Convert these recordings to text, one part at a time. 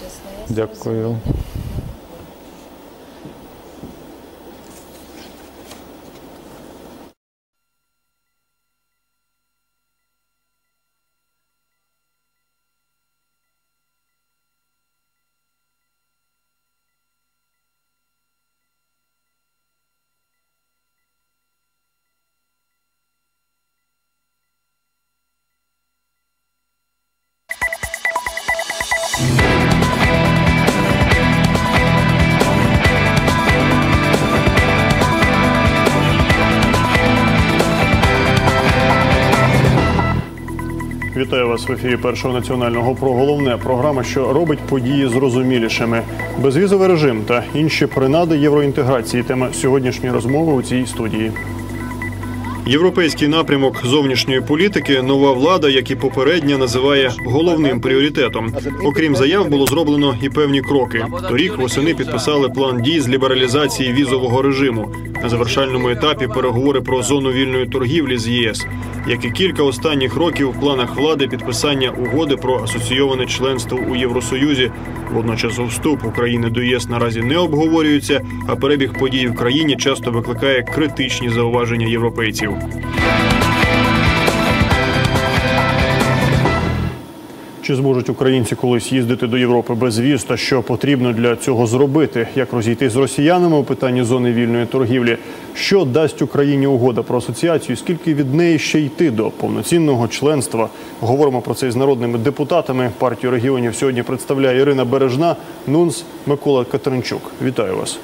чесно. Я Дякую. зрозуміла. Вітаю вас в ефірі першого національного про головне програма, що робить події зрозумілішими. Безвізовий режим та інші принади євроінтеграції. Тема сьогоднішньої розмови у цій студії. Європейський напрямок зовнішньої політики нова влада, як і попередня, називає головним пріоритетом. Окрім заяв, було зроблено і певні кроки. Торік восени підписали план дій з лібералізації візового режиму. На завершальному етапі переговори про зону вільної торгівлі з ЄС. Як і кілька останніх років в планах влади підписання угоди про асоційоване членство у Євросоюзі. Водночас вступ України до ЄС наразі не обговорюється, а перебіг подій в країні часто викликає критичні зауваження європейців. Чи зможуть українці колись їздити до Європи без віз та що потрібно для цього зробити? Як розійти з росіянами у питанні зони вільної торгівлі? Що дасть Україні угода про асоціацію? Скільки від неї ще йти до повноцінного членства? Говоримо про це з народними депутатами. Партію регіонів сьогодні представляє Ірина Бережна, Нунс Микола Катеринчук. Вітаю вас.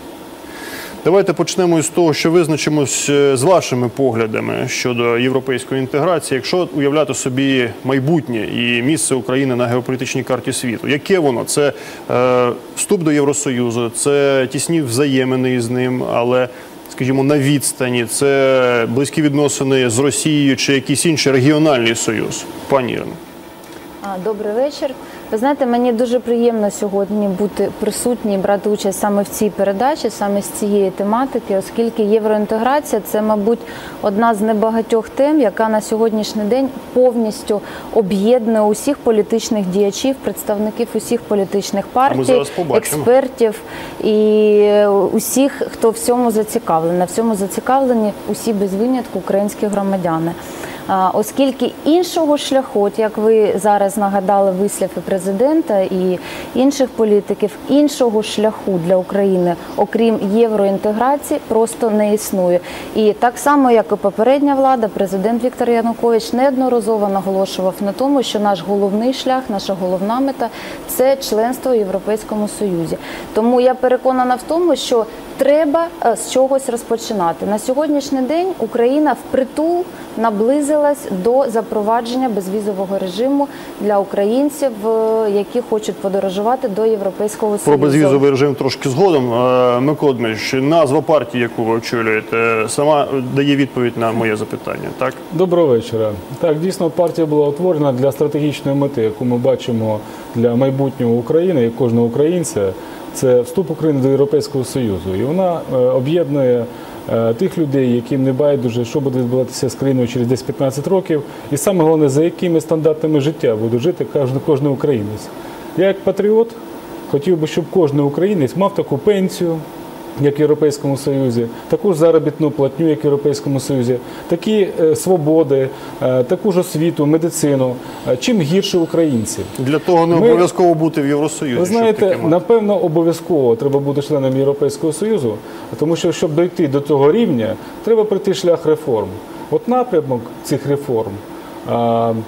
Давайте почнемо із того, що визначимось е, з вашими поглядами щодо європейської інтеграції. Якщо уявляти собі майбутнє і місце України на геополітичній карті світу, яке воно? Це е, вступ до Євросоюзу, це тісні взаємини із ним, але скажімо, на відстані, це близькі відносини з Росією чи якийсь інший регіональний союз, пані Ірино. А, Добрий вечір. Ви знаєте, мені дуже приємно сьогодні бути присутній, брати участь саме в цій передачі, саме з цієї тематики, оскільки євроінтеграція це, мабуть, одна з небагатьох тем, яка на сьогоднішній день повністю об'єднує усіх політичних діячів, представників усіх політичних партій, експертів і усіх, хто в цьому зацікавлений. В цьому зацікавлені усі без винятку українські громадяни. Оскільки іншого шляху, от як ви зараз нагадали вислів і президента і інших політиків, іншого шляху для України, окрім євроінтеграції, просто не існує. І так само, як і попередня влада, президент Віктор Янукович неодноразово наголошував на тому, що наш головний шлях, наша головна мета це членство в Європейському Союзі. Тому я переконана в тому, що треба е, з чогось розпочинати. На сьогоднішній день Україна впритул наблизилась до запровадження безвізового режиму для українців, е, які хочуть подорожувати до Європейського Про безвізовий режим трошки згодом. Е, Микола Дмитрович, назва партії, яку ви очолюєте, сама дає відповідь на моє запитання. Так Доброго вечора. Так, дійсно, партія була утворена для стратегічної мети, яку ми бачимо для майбутнього України і кожного українця. Це вступ України до Європейського Союзу. І вона е, об'єднує е, тих людей, яким не байдуже, що буде відбуватися з країною через десь 15 років, і саме головне, за якими стандартами життя буде жити кожен, кожен українець. Я як патріот хотів би, щоб кожен українець мав таку пенсію, як в Європейському Союзі, таку ж заробітну платню, як в Європейському Союзі, такі е, свободи, е, таку ж освіту, медицину. Е, Чим гірше українці? для того не обов'язково бути в Євросоюзі. Ви знаєте, напевно, обов'язково треба бути членом Європейського Союзу, тому що щоб дойти до цього рівня, треба пройти шлях реформ. От напрямок цих реформ,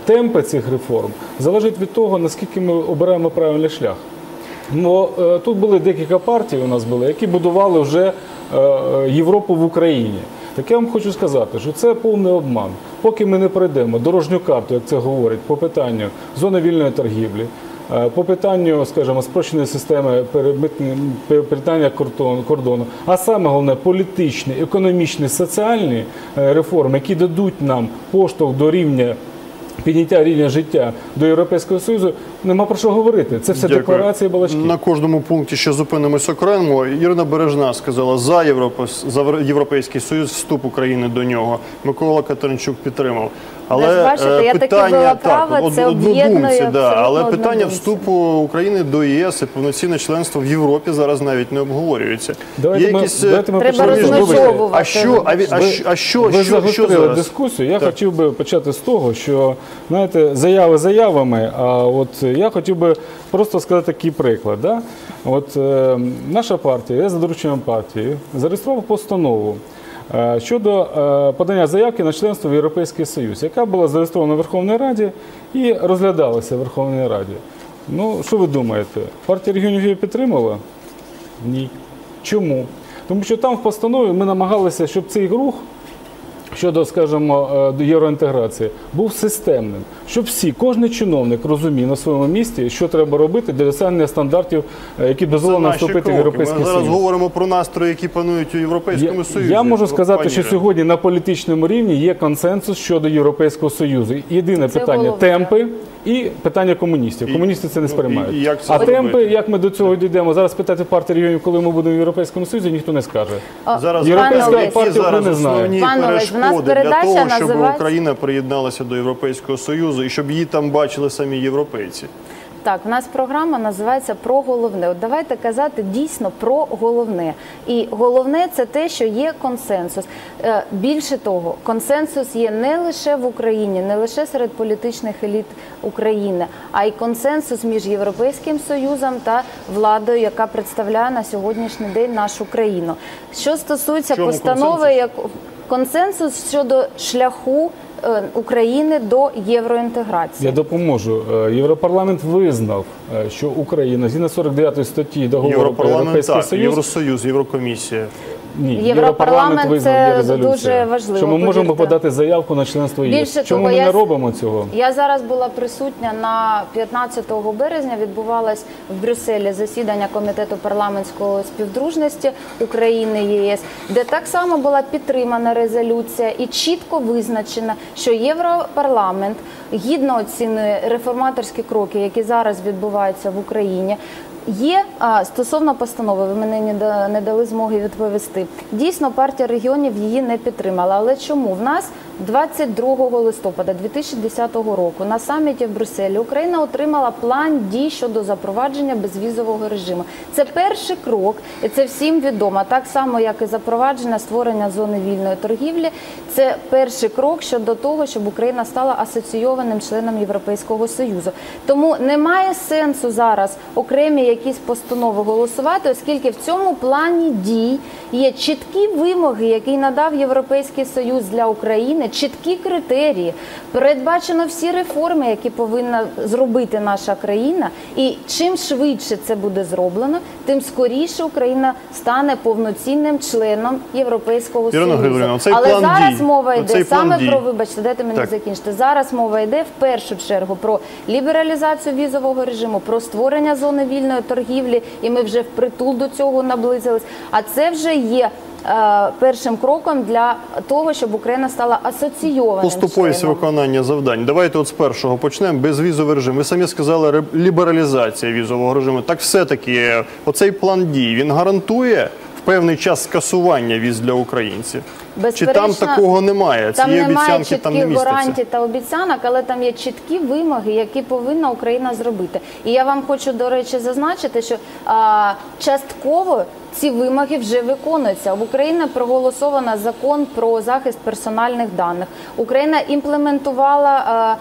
темпи цих реформ залежить від того, наскільки ми обираємо правильний шлях. Ну, е, тут були декілька партій, у нас були, які будували вже е, Європу в Україні. Так я вам хочу сказати, що це повний обман. Поки ми не пройдемо дорожню карту, як це говорять, по питанню зони вільної торгівлі, е, по питанню, скажімо, спрощеної системи перетинання кордону, а саме головне політичні, економічні, соціальні реформи, які дадуть нам поштовх до рівня. Підняття рівня життя до Європейського Союзу нема про що говорити. Це все Дякую. декларації балачки. На кожному пункті ще зупинимось окремо. Ірина Бережна сказала за Європейський Союз вступ України до нього. Микола Катеринчук підтримав. Але бачите, е, я таки питання була так, права, од- це об'єднує да, але питання вступу України до ЄС і повноцінне членство в Європі зараз навіть не обговорюється. Давайте Є ми, якісь, е, давайте ми Треба розмежовувати. А що, а, а, Ви- а що, ви що, що зараз? дискусію. Я Так. хотів би почати з того, що знаєте, заяви заявами. А от я хотів би просто сказати такий приклад. Да? От е, наша партія, я за дорученням партії, зареєстрував постанову. Е, Щодо е, подання заявки на членство в Європейський Союз, яка була зареєстрована в Верховній Раді і розглядалася в Верховній Раді. Ну, що ви думаєте? Партія регіонів її підтримала? Ні. Чому? Тому що там в постанові ми намагалися, щоб цей рух щодо, скажімо, е, до євроінтеграції був системним, щоб всі, кожен чиновник розумів на своєму місці, що треба робити для досягнення стандартів, е, які Це дозволено вступити в. Європейський Ми зараз Союз. говоримо про настрої, які панують у Європейському Я, Союзі. я можу сказати, Пані що сьогодні на політичному рівні є консенсус щодо Європейського Союзу. Єдине Це питання головне. темпи і питання комуністів. І- Комуністи це не ну, сприймають. і- і як це а темпи, як ми до цього дійдемо? Зараз питати партії регіонів, коли ми будемо в Європейському Союзі, ніхто не скаже. Зараз Європейська партія України знає. Пане Олесь, в нас перешкоди для того, щоб називається- Україна приєдналася до Європейського Союзу і щоб її там бачили самі європейці. Так, в нас програма називається про головне. От давайте казати дійсно про головне. І головне це те, що є консенсус. Е, Більше того, консенсус є не лише в Україні, не лише серед політичних еліт України, а й консенсус між Європейським Союзом та владою, яка представляє на сьогоднішній день нашу країну. Що стосується постанови, консенсус? Консенсус щодо шляху е, України до євроінтеграції. Я допоможу. Е, Європарламент визнав, е, що Україна згідно 49 статті договору про Європейський так, Союз Євросоюз, Єврокомісія. Ні, Європарламент визнав це дуже важливо, Що ми можемо повірте. подати заявку на членство ЄС. Більше Чому того, ми я не с- робимо цього? Я зараз була присутня на 15 березня. Відбувалось в Брюсселі засідання комітету парламентської співдружності України ЄС, де так само була підтримана резолюція і чітко визначено, що Європарламент гідно оцінює реформаторські кроки, які зараз відбуваються в Україні. Є а, стосовно постанови, ви мене не, да- не дали змоги відповісти. Дійсно, партія регіонів її не підтримала. Але чому в нас 22 листопада 2010 року на саміті в Брюсселі Україна отримала план дій щодо запровадження безвізового режиму? Це перший крок, і це всім відомо. Так само, як і запровадження створення зони вільної торгівлі. Це перший крок щодо того, щоб Україна стала асоційованим членом Європейського союзу. Тому немає сенсу зараз окремі якісь постанови голосувати, оскільки в цьому плані дій є чіткі вимоги, які надав Європейський Союз для України, чіткі критерії. Передбачено всі реформи, які повинна зробити наша країна. І чим швидше це буде зроблено, тим скоріше Україна стане повноцінним членом Європейського Ірина Союзу. Цей Але план зараз дій, мова йде план саме про вибачте, дайте мені Так. закінчити. Зараз мова йде в першу чергу про лібералізацію візового режиму, про створення зони вільної торгівлі, і ми вже впритул до цього наблизились. А це вже є. Е, Першим кроком для того, щоб Україна стала асоційованим Поступовість виконання завдань. Давайте от з першого почнемо. Безвізовий режим. Ви самі сказали лібералізація візового режиму. Так все-таки е, оцей план дій він гарантує в певний час скасування віз для українців. Чи там такого немає? Там Цієї немає обіцянки там не чітких міститься. гарантій та обіцянок, але там є чіткі вимоги, які повинна Україна зробити. І я вам хочу до речі зазначити, що а, частково ці вимоги вже виконуються. В Україні проголосовано закон про захист персональних даних. Україна імплементувала.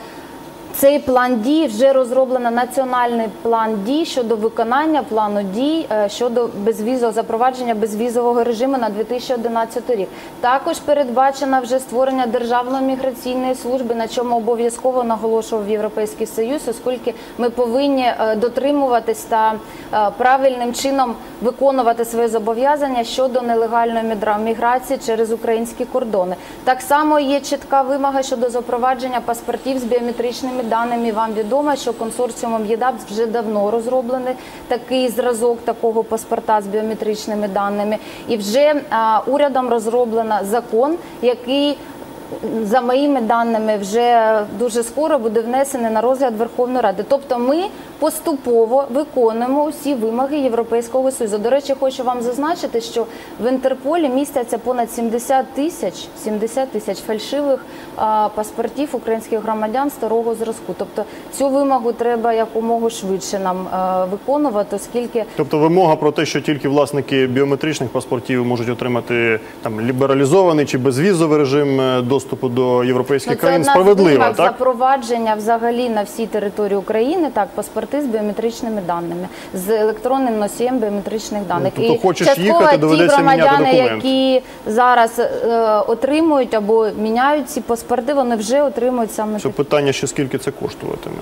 Цей план дій вже розроблено національний план дій щодо виконання плану дій е, щодо безвізового запровадження безвізового режиму на 2011 рік. Також передбачено вже створення державної міграційної служби, на чому обов'язково наголошував Європейський Союз, оскільки ми повинні е, дотримуватись та е, правильним чином виконувати свої зобов'язання щодо нелегальної міграції через українські кордони. Так само є чітка вимога щодо запровадження паспортів з біометричними даними. Вам відомо, що консорціумом ЄДАП вже давно розроблений такий зразок такого паспорта з біометричними даними, і вже урядом розроблено закон, який за моїми даними вже дуже скоро буде внесений на розгляд Верховної Ради. Тобто, ми поступово виконуємо усі вимоги Європейського Союзу. До речі, хочу вам зазначити, що в Інтерполі містяться понад 70 тисяч 70 тисяч фальшивих а, паспортів українських громадян старого зразку. Тобто цю вимогу треба якомога швидше нам а, виконувати, оскільки Тобто вимога про те, що тільки власники біометричних паспортів можуть отримати там лібералізований чи безвізовий режим е, доступу до європейських Ну, країн, справедлива, так? запровадження взагалі на всій території України так паспорти з біометричними даними, з електронним носієм біометричних даних. Ну, тобто хочеш частково їхати, ті доведеться міняти громадяни, документ. які зараз е, отримують або міняють ці паспорти, вони вже отримують саме Це питання ще скільки це коштуватиме.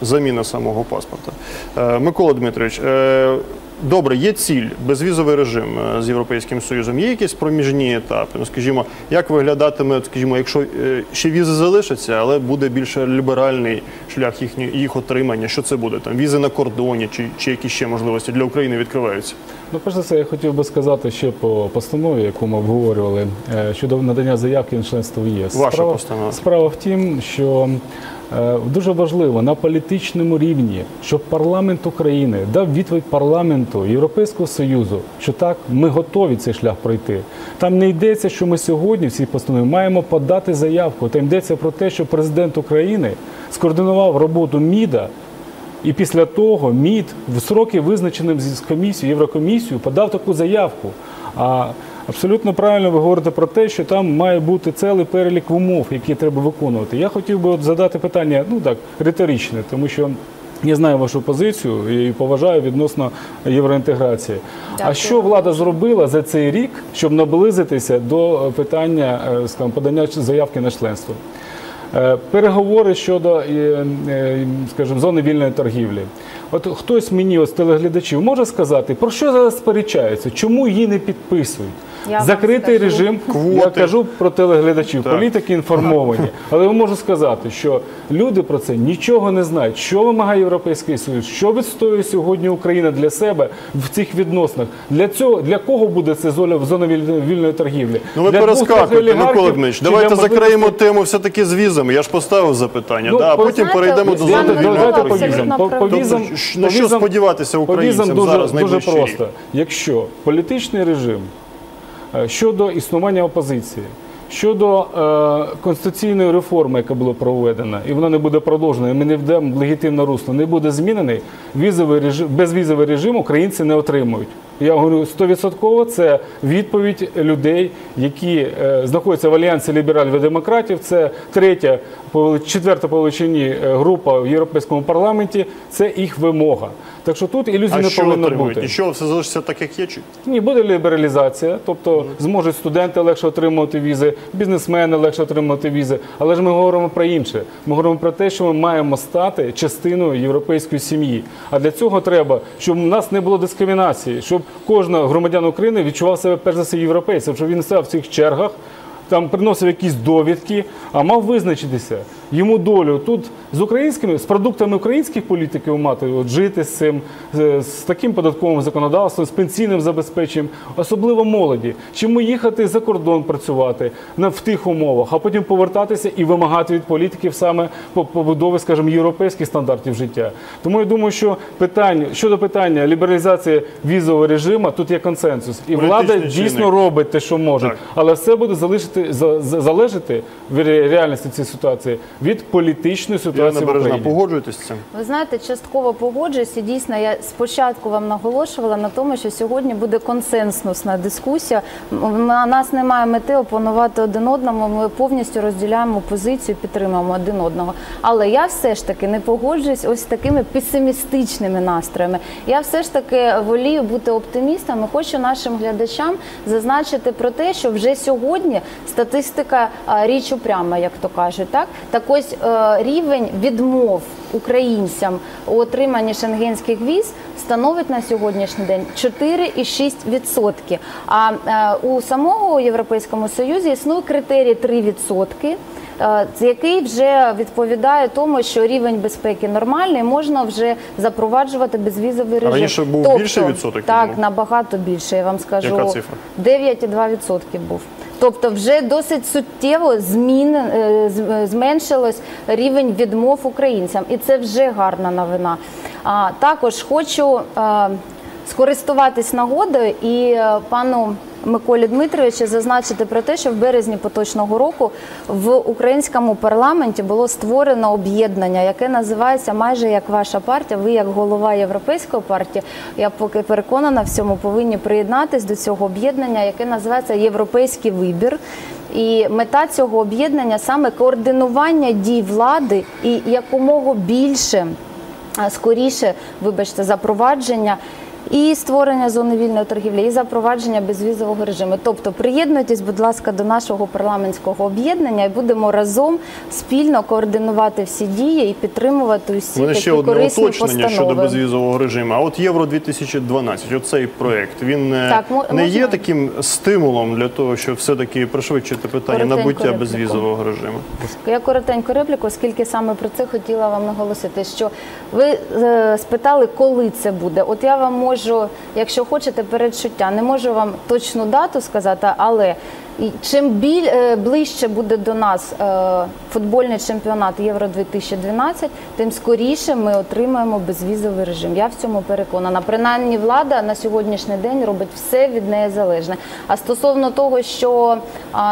Заміна самого паспорта. Е, Микола Дмитрович, е, добре, є ціль, безвізовий режим е, з Європейським Союзом. Є якісь проміжні етапи? Ну, скажімо, як виглядатиме, скажімо, якщо е, ще візи залишаться, але буде більше ліберальний шлях їхні, їх отримання. Що це буде? Там візи на кордоні чи, чи якісь ще можливості для України відкриваються? Ну, перш за все, я хотів би сказати ще по постанові, яку ми обговорювали е, щодо надання заявки на членство в ЄС. Ваша справа, постанова. справа в тім, що е, дуже важливо на політичному рівні, щоб парламент України дав відповідь парламенту Європейського Союзу, що так, ми готові цей шлях пройти. Там не йдеться, що ми сьогодні в цій постанові маємо подати заявку. Там йдеться про те, що президент України скоординував роботу МІДа. І після того МІД в сроки, визначеним з комісією, Єврокомісією, подав таку заявку. А абсолютно правильно ви говорите про те, що там має бути цілий перелік умов, які треба виконувати. Я хотів би от задати питання, ну так, риторичне, тому що. Я знаю вашу позицію і поважаю відносно євроінтеграції. А що влада зробила за цей рік, щоб наблизитися до питання е, скажімо, подання заявки на членство? Е, Переговори щодо е, е, скажімо, зони вільної торгівлі. От хтось мені з телеглядачів може сказати, про що зараз сперечаються, чому її не підписують? Я вам Закритий скажу. режим, я Квоти. кажу про телеглядачів, Так. політики інформовані. Але я можу сказати, що люди про це нічого не знають. Що вимагає Європейський Союз, що відстоює сьогодні Україна для себе в цих відносинах. Для цього для кого буде це зона, зона вільної, вільної торгівлі? Ну ви Для двох перескакуєте, олігархів Микола Дмитрович. чи Давайте можливості- закриємо тему все-таки з візами. Я ж поставив запитання, Ну, да, а потім знаєте, перейдемо до зони вільної Давайте по торгівлі. візам. По, по правильно. візам, Тобто, на по що візам- сподіватися по українцям візам дуже, зараз дуже просто. рік? Якщо політичний режим щодо існування опозиції, щодо е, конституційної реформи, яка була проведена, і вона не буде продовжена, і ми не вдемо легітимне русло, не буде змінений, візовий режим, безвізовий режим українці не отримують. Я говорю, стовідсотково це відповідь людей, які е, знаходяться в альянсі лібералів і демократів. Це третя, четверта по величині е, група в Європейському парламенті. Це їх вимога. Так що тут ілюзій не повинно бути. І що все залишиться так, як є? Чи? Ні, буде лібералізація, тобто зможуть студенти легше отримувати візи, бізнесмени легше отримувати візи. Але ж ми говоримо про інше. Ми говоримо про те, що ми маємо стати частиною європейської сім'ї. А для цього треба, щоб у нас не було дискримінації, щоб кожен громадян України відчував себе перш за все європейцем, що він став в цих чергах. Там приносив якісь довідки, а мав визначитися йому долю тут з українськими з продуктами українських політиків мати, от жити з цим з, з таким податковим законодавством, з пенсійним забезпеченням, особливо молоді. Чому їхати за кордон працювати на в тих умовах, а потім повертатися і вимагати від політиків саме по побудови, скажімо, європейських стандартів життя. Тому я думаю, що питання щодо питання лібералізації візового режиму, тут є консенсус, і влада дійсно робить те, що може, Так. але все буде залишити за, за- залежати в ре- реальності цієї ситуації від політичної ситуації в Україні. погоджуєтесь з цим? Ви знаєте, частково погоджуюся. І Дійсно, я спочатку вам наголошувала на тому, що сьогодні буде консенсусна дискусія. У нас немає мети опонувати один одному. Ми повністю розділяємо позицію, підтримуємо один одного. Але я все ж таки не погоджуюсь ось такими песимістичними настроями. Я все ж таки волію бути оптимістом. і Хочу нашим глядачам зазначити про те, що вже сьогодні статистика річ упряма, як то кажуть. Так так ось е, рівень відмов українцям у отриманні шенгенських віз становить на сьогоднішній день 4,6%. А е, у самого Європейському Союзі існує критерій 3%. Е, який вже відповідає тому, що рівень безпеки нормальний, можна вже запроваджувати безвізовий режим. раніше був більший відсоток, Так, думав. набагато більше. Я вам скажу Яка цифра? 9,2% був. Тобто, вже досить суттєво змін е, е, зменшилось рівень відмов українцям, і це вже гарна новина. А також хочу е, скористуватись нагодою і пану. Миколі Дмитровичу зазначити про те, що в березні поточного року в українському парламенті було створено об'єднання, яке називається майже як ваша партія. Ви як голова європейської партії. Я поки переконана, в цьому повинні приєднатись до цього об'єднання, яке називається Європейський вибір. І мета цього об'єднання саме координування дій влади і якомога більше скоріше, вибачте, запровадження і створення зони вільної торгівлі, і запровадження безвізового режиму. Тобто, приєднуйтесь, будь ласка, до нашого парламентського об'єднання і будемо разом спільно координувати всі дії і підтримувати усі мене такі ще одне корисні уточнення постанови. щодо безвізового режиму. А от Євро 2012, оцей проект, він е, Так, не є таким стимулом для того, щоб все-таки пришвидшити питання Коротенько набуття репліку. безвізового режиму. Я коротенько репліку, оскільки саме про це хотіла вам наголосити. Що ви е, спитали, коли це буде? От я вам можу, якщо хочете, передчуття. Не можу вам точну дату сказати, але чим біль е, ближче буде до нас е, футбольний чемпіонат Євро 2012, тим скоріше ми отримаємо безвізовий режим. Я в цьому переконана. Принаймні, влада на сьогоднішній день робить все від неї залежне. А стосовно того, що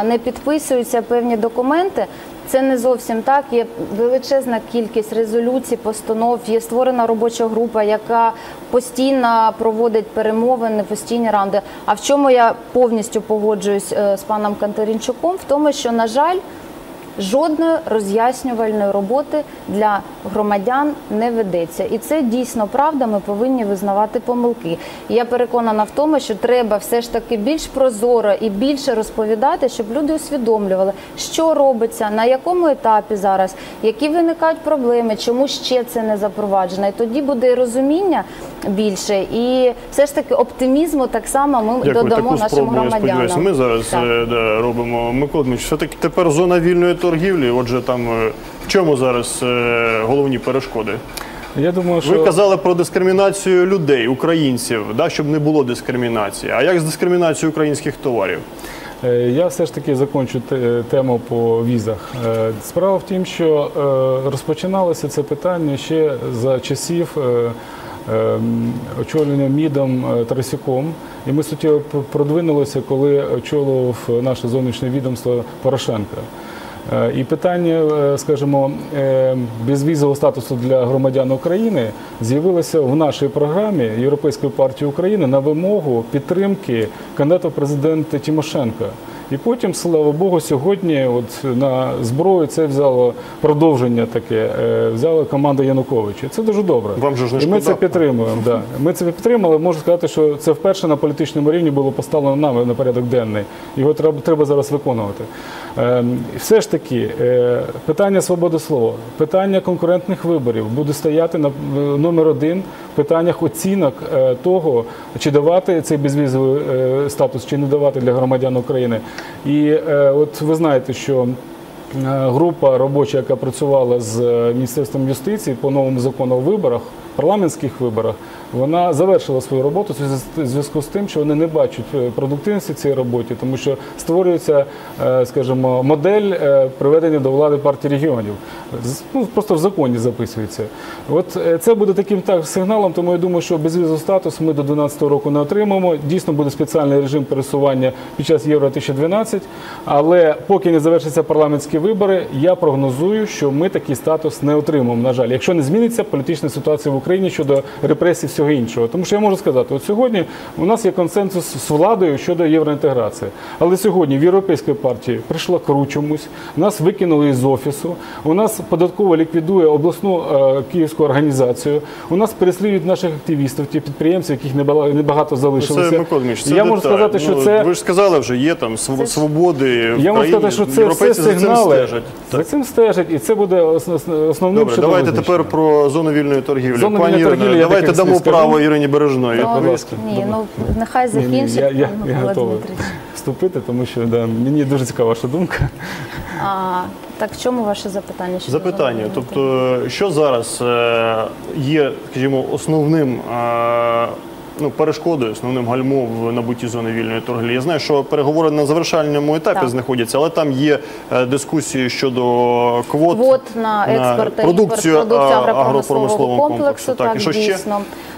не підписуються певні документи. Це не зовсім так. Є величезна кількість резолюцій, постанов. Є створена робоча група, яка постійно проводить перемовини, постійні раунди. А в чому я повністю погоджуюсь е, з паном Канторінчуком? В тому, що на жаль. Жодної роз'яснювальної роботи для громадян не ведеться, і це дійсно правда. Ми повинні визнавати помилки. І я переконана в тому, що треба все ж таки більш прозоро і більше розповідати, щоб люди усвідомлювали, що робиться, на якому етапі зараз, які виникають проблеми, чому ще це не запроваджено. І тоді буде і розуміння більше, і все ж таки оптимізму так само ми Дякую, додамо таку нашим спробу, я громадянам. сподіваюся. Ми зараз Так. е, робимо. Микола Дмитрович, все-таки тепер зона вільної торгівлі. Отже, там е, в чому зараз е, головні перешкоди? Я думаю, що Ви казали про дискримінацію людей, українців, да, щоб не було дискримінації. А як з дискримінацією українських товарів? Е, Я все ж таки закончу тему по візах. Справа в тім, що розпочиналося це питання ще за часів очолення МІДом Тарасюком. І ми суттєво продвинулися, коли очолював наше зовнішнє відомство Порошенка. Е, І питання, е, скажімо, е, безвізового статусу для громадян України з'явилося в нашій програмі Європейської партії України на вимогу підтримки кандидата в президенти Тимошенка. І потім, слава Богу, сьогодні от на зброю це взяло продовження таке, взяла команда Януковича. Це дуже добре. Вам же ж не І ми шкода? це підтримуємо. Да. Ми це підтримали. Можу сказати, що це вперше на політичному рівні було поставлено нами на порядок денний. Його треба, треба зараз виконувати. Ем, все ж таки, е, питання свободи слова, питання конкурентних виборів буде стояти на е, номер один в питаннях оцінок е, того, чи давати цей безвізовий статус, чи не давати для громадян України. І от ви знаєте, що Група робоча, яка працювала з Міністерством юстиції по новому закону у виборах, парламентських виборах, вона завершила свою роботу в зв'язку з тим, що вони не бачать е, продуктивності цій роботі, тому що створюється, е, скажімо, модель е, приведення до влади партії регіонів. Ну, просто в законі записується. От це буде таким так сигналом, тому я думаю, що безвізовий статус ми до 2012 року не отримаємо. Дійсно буде спеціальний режим пересування під час Євро 2012, але поки не завершаться парламентські вибори, я прогнозую, що ми такий статус не отримаємо. На жаль, якщо не зміниться політична ситуація в Україні щодо репресій всього іншого. Тому що я можу сказати, от сьогодні у нас є консенсус з владою щодо євроінтеграції. Але сьогодні в європейській партії прийшла кру чомусь, нас викинули із офісу. У нас податково ліквідує обласну е, київську організацію. У нас переслідують наших активістів, ті підприємці, яких небагато залишилося. Це Микола Дмитрович, це я можу сказати, що Ну, це ви ж сказали вже, є там св- свободи. я можу сказати, що це все Європейці за цим сигнали. стежать. За цим стежать, і це буде ос- основним Добре, давайте тепер про зону вільної торгівлі. Зону Пані Ірино, торгівлі давайте дамо скажу. право Ірині Бережної Ну, відповісти. ні, ну нехай Ні, ні, закінчить. я, я, пан я Микола готовий Дмитрич. вступити, тому що да, мені дуже цікава ваша думка. А, так, в чому ваше запитання? щодо Запитання. Тобто, що зараз е, є, скажімо, основним е, ну, перешкодою, основним гальмом в набутті зони вільної торгівлі? Я знаю, що переговори на завершальному етапі Так. знаходяться, але там є е, дискусії щодо квот, Квот на експорт та продукцію імпорт продукції агропромислового комплексу. Так, Так, і що ще?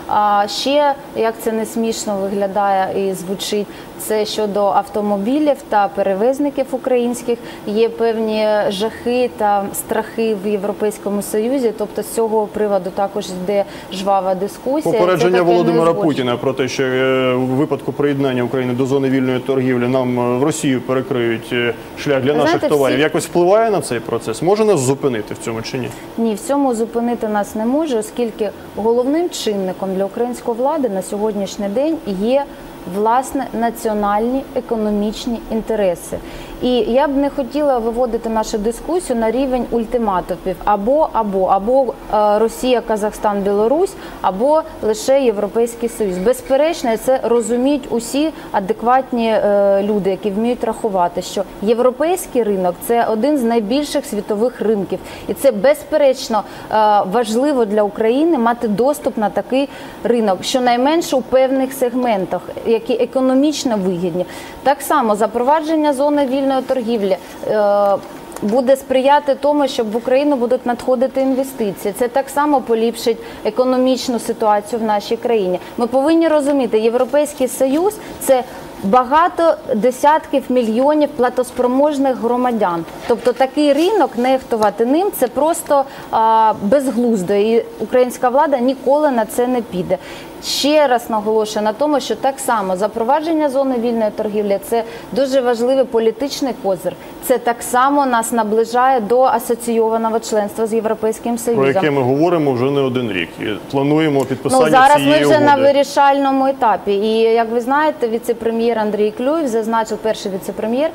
А ще як це не смішно виглядає і звучить, це щодо автомобілів та перевезників українських. Є певні жахи та страхи в Європейському Союзі. Тобто з цього приводу також йде жвава дискусія. Попередження Володимира. Путіна про те, що е, в випадку приєднання України до зони вільної торгівлі нам е, в Росію перекриють е, шлях для наших знаєте, товарів. всі- Якось впливає на цей процес? Може нас зупинити в цьому чи ні? Ні, в цьому зупинити нас не може, оскільки головним чинником для української влади на сьогоднішній день є власне національні економічні інтереси. І я б не хотіла виводити нашу дискусію на рівень ультиматумів або або або е, Росія, Казахстан, Білорусь, або лише Європейський Союз. Безперечно, це розуміють усі адекватні е, люди, які вміють рахувати, що європейський ринок це один з найбільших світових ринків, і це безперечно е, важливо для України мати доступ на такий ринок, щонайменше у певних сегментах, які економічно вигідні. Так само запровадження зони вільної торгівлі. е, Буде сприяти тому, щоб в Україну будуть надходити інвестиції. Це так само поліпшить економічну ситуацію в нашій країні. Ми повинні розуміти, Європейський Союз це багато десятків мільйонів платоспроможних громадян. Тобто такий ринок нехтувати ним це просто а, безглуздо. І українська влада ніколи на це не піде. Ще раз наголошую на тому, що так само запровадження зони вільної торгівлі це дуже важливий політичний козир. Це так само нас наближає до асоційованого членства з європейським Про яке ми говоримо вже не один рік і плануємо підписання Ну зараз ми вже угоди. на вирішальному етапі. І як ви знаєте, віце-прем'єр Андрій Клюєв зазначив перший віце-прем'єр,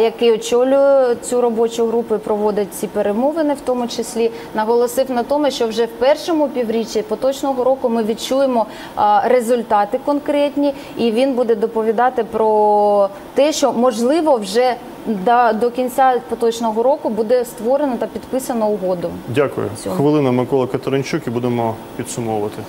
який очолює цю робочу групу і проводить ці перемовини, в тому числі наголосив на тому, що вже в першому півріччі поточного року ми відчуємо результати конкретні, і він буде доповідати про те, що можливо вже до, до кінця поточного року буде створено та підписано угоду. Дякую. Хвилина Микола Катеринчук і будемо підсумовувати.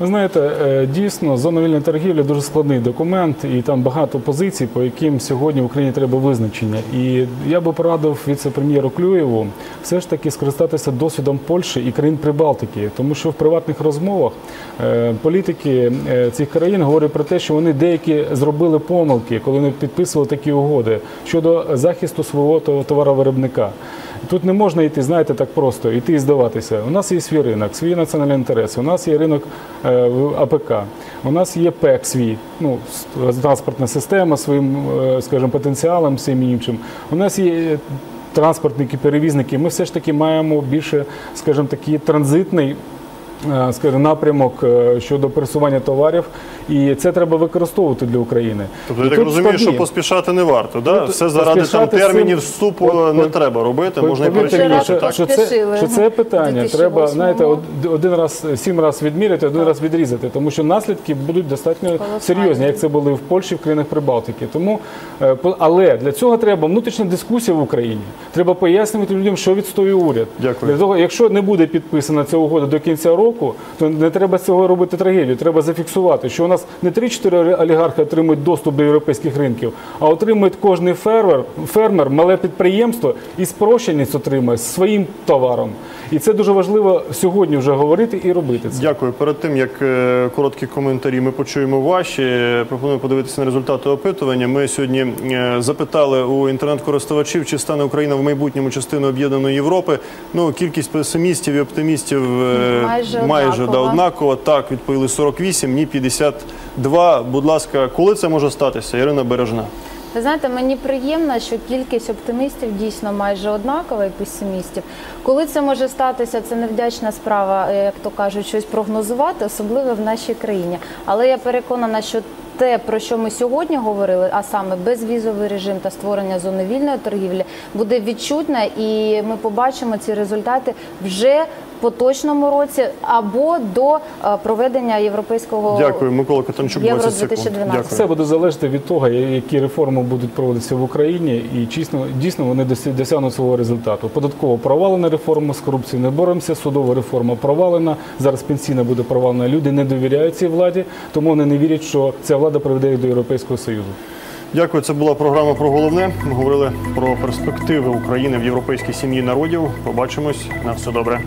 Ви знаєте, е, дійсно, зона вільної торгівлі дуже складний документ, і там багато позицій, по яким сьогодні в Україні треба визначення. І я би порадив віце-прем'єру Клюєву все ж таки скористатися досвідом Польщі і країн Прибалтики, тому що в приватних розмовах е, політики е, цих країн говорять про те, що вони деякі зробили помилки, коли вони підписували такі угоди щодо захисту свого то- товаровиробника. Тут не можна йти, знаєте, так просто йти і здаватися. У нас є свій ринок, свої національні інтереси. У нас є ринок е, АПК, у нас є ПЕК свій, ну транспортна система своїм, е, скажімо, потенціалом, всім іншим. У нас є. е, Транспортники, перевізники, ми все ж таки маємо більше, скажімо, такий транзитний скажімо, напрямок е, щодо пересування товарів, і це треба використовувати для України. Тобто я так розумію, що поспішати не варто. Да? Тут Все заради там термінів вступу не треба робити, можна і перечекати. що, так? що, це, що це питання треба знаєте, один раз сім раз відміряти, один раз відрізати, тому що наслідки будуть достатньо Колосальні. серйозні, як це були в Польщі, в країнах Прибалтики. Тому е, по- але для цього треба внутрішня дискусія в Україні. Треба пояснювати людям, що відстоює уряд. Дякую. Для того, якщо не буде підписана ця угода до кінця року, то не треба з цього робити трагедію. Треба зафіксувати, що у нас не 3-4 олігархи отримують доступ до європейських ринків, а отримують кожний фермер, фермер, мале підприємство і спрощеність отримує з своїм товаром. І це дуже важливо сьогодні вже говорити і робити це. Дякую. Перед тим як е, короткі коментарі ми почуємо ваші. Пропоную подивитися на результати опитування. Ми сьогодні е, запитали у інтернет-користувачів, чи стане Україна в майбутньому частиною об'єднаної Європи. Ну кількість песимістів і оптимістів е, Майже майже да, однаково. Так відповіли 48, ні 52. Будь ласка, коли це може статися? Ірина Бережна. Ви знаєте, мені приємно, що кількість оптимістів дійсно майже однакова і песимістів. Коли це може статися, це невдячна справа, е, як то кажуть, щось прогнозувати, особливо в нашій країні. Але я переконана, що те, про що ми сьогодні говорили, а саме безвізовий режим та створення зони вільної торгівлі, буде відчутне, і ми побачимо ці результати вже поточному році або до е, проведення європейського Дякую, Микола Катанчук, Євро 2012. Все буде залежати від того, які реформи будуть проводитися в Україні, і чесно, дійсно вони досі- досягнуть свого результату. Податково провалена реформа з корупцією не боремося, судова реформа провалена. Зараз пенсійна буде провалена. Люди не довіряють цій владі, тому вони не вірять, що ця влада приведе їх до Європейського Союзу. Дякую. Це була програма про головне. Ми говорили про перспективи України в європейській сім'ї народів. Побачимось на все добре.